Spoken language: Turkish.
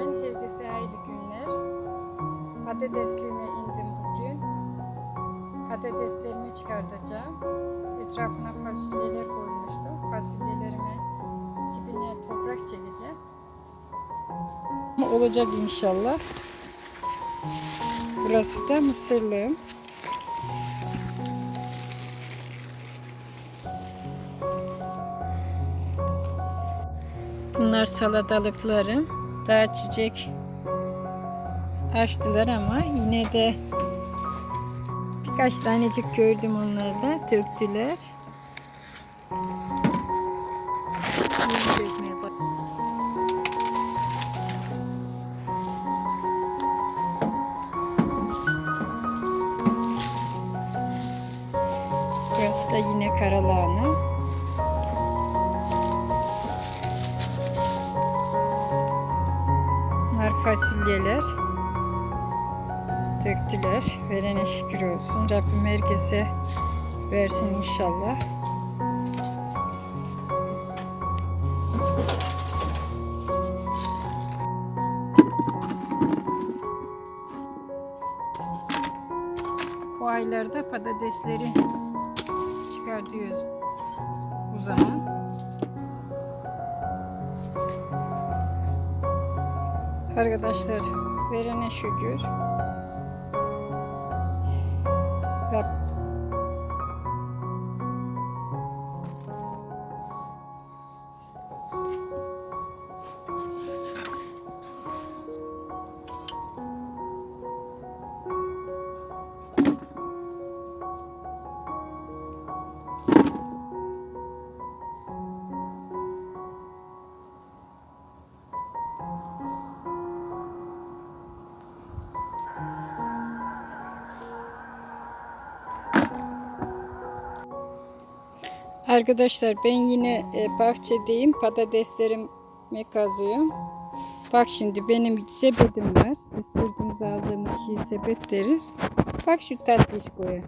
Bismillahirrahmanirrahim. Herkese hayırlı günler. Patatesliğine indim bugün. Patateslerimi çıkartacağım. Etrafına fasulyeler koymuştum. Fasulyelerimi dibine toprak çekeceğim. Olacak inşallah. Burası da mısırlığım. Bunlar salatalıklarım. Daha çiçek açtılar ama yine de birkaç tanecik gördüm. Döktüler. Yeni dökmeye bak- Burası da yine karalahana. Fasulyeler. Döktüler. Verene şükür olsun. Rabbim herkese versin inşallah. Bu aylarda patatesleri çıkartıyoruz bu zaman. Arkadaşlar verene şükür. Rab- Arkadaşlar ben yine e, bahçedeyim. Patateslerimi kazıyorum. Bak şimdi benim sepetim var. Biz aldığımız şey sepet deriz. Bak şu tatlış koya.